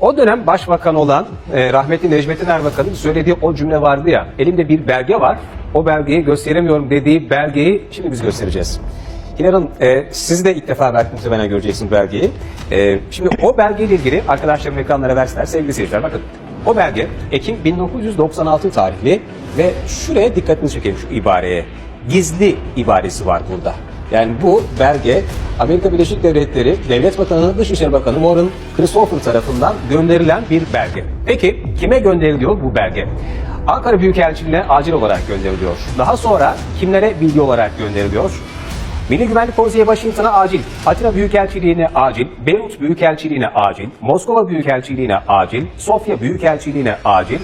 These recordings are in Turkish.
O dönem başbakan olan e, rahmetli Necmettin Erbakan'ın söylediği o cümle vardı ya, elimde bir belge var, o belgeyi gösteremiyorum dediği belgeyi şimdi biz göstereceğiz. Hanım, e, siz de ilk defa belki muhtemelen göreceksiniz belgeyi. E, şimdi o belgeyle ilgili arkadaşlarım ekranlara versinler sevgili seyirciler. Bakın o belge Ekim 1996 tarihli ve şuraya dikkatini çekeyim şu ibareye. Gizli ibaresi var burada. Yani bu belge Amerika Birleşik Devletleri Devlet Bakanı Dışişleri Bakanı Warren Christopher tarafından gönderilen bir belge. Peki kime gönderiliyor bu belge? Ankara Büyükelçiliğine acil olarak gönderiliyor. Daha sonra kimlere bilgi olarak gönderiliyor? Milli Güvenlik Konseyi Washington'a acil, Atina Büyükelçiliğine acil, Beyrut Büyükelçiliğine acil, Moskova Büyükelçiliğine acil, Sofya Büyükelçiliğine acil,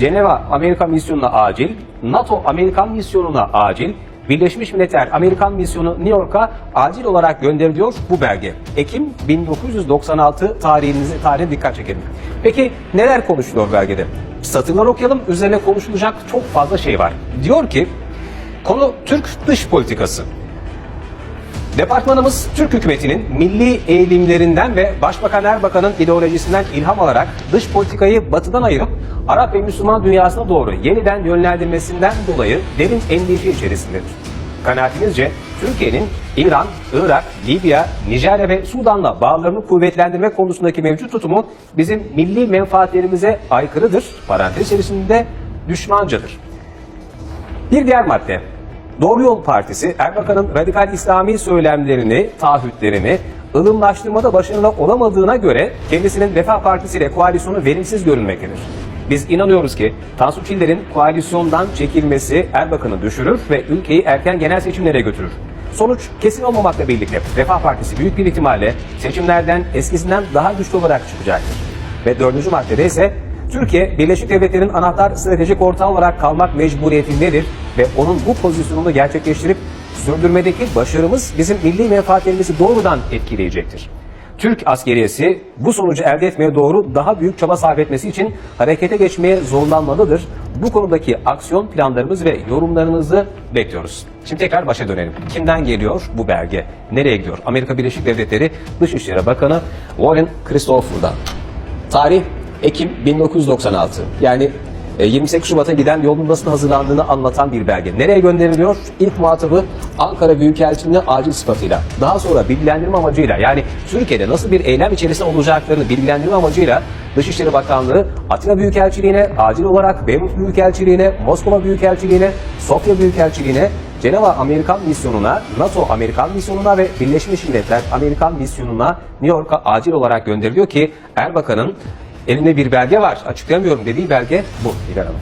Ceneva Amerikan Misyonu'na acil, NATO Amerikan Misyonu'na acil, Birleşmiş Milletler Amerikan Misyonu New York'a acil olarak gönderiliyor bu belge. Ekim 1996 tarihinizi tarihine dikkat çekelim. Peki neler konuşuluyor belgede? Satırlar okuyalım. Üzerine konuşulacak çok fazla şey var. Diyor ki konu Türk dış politikası. Departmanımız Türk hükümetinin milli eğilimlerinden ve Başbakan Erbakan'ın ideolojisinden ilham alarak dış politikayı batıdan ayırıp Arap ve Müslüman dünyasına doğru yeniden yönlendirmesinden dolayı derin endişe içerisindedir. Kanaatimizce Türkiye'nin İran, Irak, Libya, Nijerya ve Sudan'la bağlarını kuvvetlendirme konusundaki mevcut tutumu bizim milli menfaatlerimize aykırıdır, parantez içerisinde düşmancadır. Bir diğer madde. Doğru Yol Partisi, Erbakan'ın radikal İslami söylemlerini, taahhütlerini ılımlaştırmada başarılı olamadığına göre kendisinin Refah Partisi ile koalisyonu verimsiz görünmektedir. Biz inanıyoruz ki Tansu Çiller'in koalisyondan çekilmesi Erbakan'ı düşürür ve ülkeyi erken genel seçimlere götürür. Sonuç kesin olmamakla birlikte Refah Partisi büyük bir ihtimalle seçimlerden eskisinden daha güçlü olarak çıkacaktır. Ve dördüncü maddede ise Türkiye, Birleşik Devletler'in anahtar stratejik ortağı olarak kalmak mecburiyetindedir ve onun bu pozisyonunu gerçekleştirip sürdürmedeki başarımız bizim milli menfaatlerimizi doğrudan etkileyecektir. Türk askeriyesi bu sonucu elde etmeye doğru daha büyük çaba sarf etmesi için harekete geçmeye zorlanmalıdır. Bu konudaki aksiyon planlarımız ve yorumlarınızı bekliyoruz. Şimdi tekrar başa dönelim. Kimden geliyor bu belge? Nereye gidiyor? Amerika Birleşik Devletleri Dışişleri Bakanı Warren Christopher'dan. Tarih Ekim 1996. Yani e, 28 Şubat'a giden yolun nasıl hazırlandığını anlatan bir belge. Nereye gönderiliyor? İlk muhatabı Ankara Büyükelçiliğine acil sıfatıyla. Daha sonra bilgilendirme amacıyla yani Türkiye'de nasıl bir eylem içerisinde olacaklarını bilgilendirme amacıyla Dışişleri Bakanlığı Atina Büyükelçiliğine, acil olarak Beyrut Büyükelçiliğine, Moskova Büyükelçiliğine, Sofya Büyükelçiliğine, Ceneva Amerikan Misyonu'na, NATO Amerikan Misyonu'na ve Birleşmiş Milletler Amerikan Misyonu'na New York'a acil olarak gönderiliyor ki Erbakan'ın elinde bir belge var, açıklayamıyorum. Dediği belge bu Hilal Hanım.